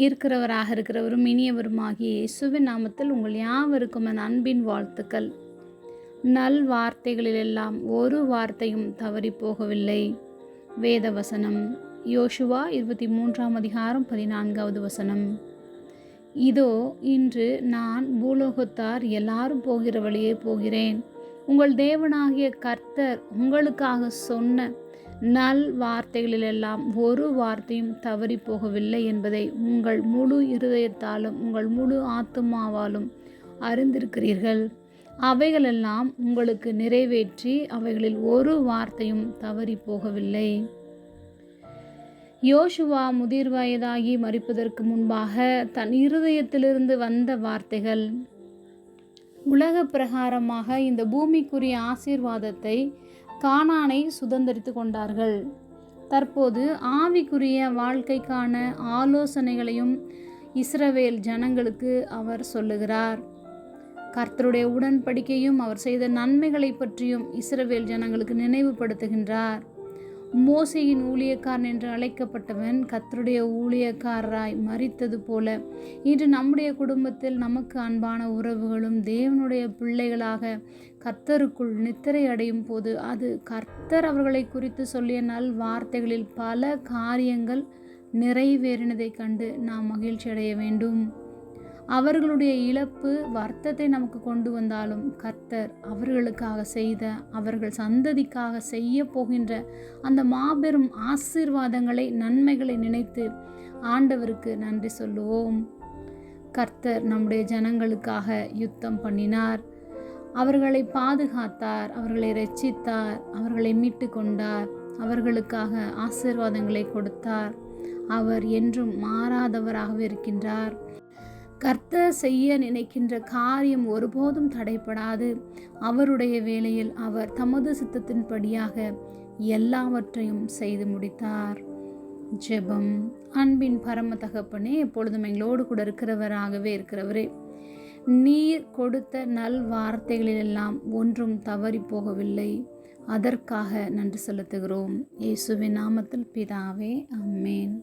இருக்கிறவராக இருக்கிறவரும் இனியவருமாகிய இயேசுவின் நாமத்தில் உங்கள் யாவருக்கும் என் அன்பின் வாழ்த்துக்கள். நல் வார்த்தைகளிலெல்லாம் ஒரு வார்த்தையும் தவறி போகவில்லை. வேத வசனம் யோசுவா இருபத்தி மூன்றாம் அதிகாரம் பதினான்காவது வசனம். இதோ இன்று நான் பூலோகத்தார் எல்லாரும் போகிற வழியே போகிறேன். உங்கள் தேவனாகிய கர்த்தர் உங்களுக்காக சொன்ன நல் வார்த்தைகளிலெல்லாம் ஒரு வார்த்தையும் தவறி போகவில்லை என்பதை உங்கள் முழு இருதயத்தாலும் உங்கள் முழு ஆத்துமாவாலும் அறிந்திருக்கிறீர்கள். அவைகளெல்லாம் உங்களுக்கு நிறைவேற்றி அவைகளில் ஒரு வார்த்தையும் தவறி போகவில்லை. யோசுவா முதிர் வயதாகி மறிப்பதற்கு முன்பாக தன் இருதயத்திலிருந்து வந்த வார்த்தைகள் உலக பிரகாரமாக இந்த பூமிக்குரிய ஆசீர்வாதத்தை கானானை சுதந்திரித்து கொண்டார்கள். தற்போது ஆவிக்குரிய வாழ்க்கைக்கான ஆலோசனைகளையும் இஸ்ரவேல் ஜனங்களுக்கு அவர் சொல்லுகிறார். கர்த்தருடைய உடன்படிக்கையும் அவர் செய்த நன்மைகளை பற்றியும் இஸ்ரவேல் ஜனங்களுக்கு நினைவுபடுத்துகின்றார். மோசையின் ஊழியக்காரன் என்று அழைக்கப்பட்டவன் கத்தருடைய ஊழியக்காரராய் மறித்தது போல. இன்று நம்முடைய குடும்பத்தில் நமக்கு அன்பான உறவுகளும் தேவனுடைய பிள்ளைகளாக கர்த்தருக்குள் நித்திரை அடையும் போது அது கர்த்தர் அவர்களை குறித்து சொல்லிய நல் வார்த்தைகளில் பல காரியங்கள் நிறைவேறினதை கண்டு நாம் மகிழ்ச்சி அடைய வேண்டும். அவர்களுடைய இழப்பு வருத்தத்தை நமக்கு கொண்டு வந்தாலும் கர்த்தர் அவர்களுக்காக செய்த அவர்கள் சந்ததிக்காக செய்ய போகின்ற அந்த மாபெரும் ஆசீர்வாதங்களை நன்மைகளை நினைத்து ஆண்டவருக்கு நன்றி சொல்லுவோம். கர்த்தர் நம்முடைய ஜனங்களுக்காக யுத்தம் பண்ணினார். அவர்களை பாதுகாத்தார் அவர்களை ரட்சித்தார் அவர்களை மீட்டு கொண்டார் அவர்களுக்காக ஆசீர்வாதங்களை கொடுத்தார். அவர் என்றும் மாறாதவராகவே இருக்கின்றார். கர்த்தர் செய்ய நினைக்கின்ற காரியம் ஒருபோதும் தடைப்படாது அவருடைய வேளையில் அவர் தமது சித்தத்தின்படியாக எல்லாவற்றையும் செய்து முடித்தார். ஜெபம். அன்பின் பரம தகப்பனே எப்பொழுதும் எங்களோடு கூட இருக்கிறவராகவே இருக்கிறவரே நீர் கொடுத்த நல் வார்த்தைகளிலெல்லாம் ஒன்றும் தவறி போகவில்லை. அதற்காக நன்றி செலுத்துகிறோம். இயேசுவின் நாமத்தில் பிதாவே அம்மேன்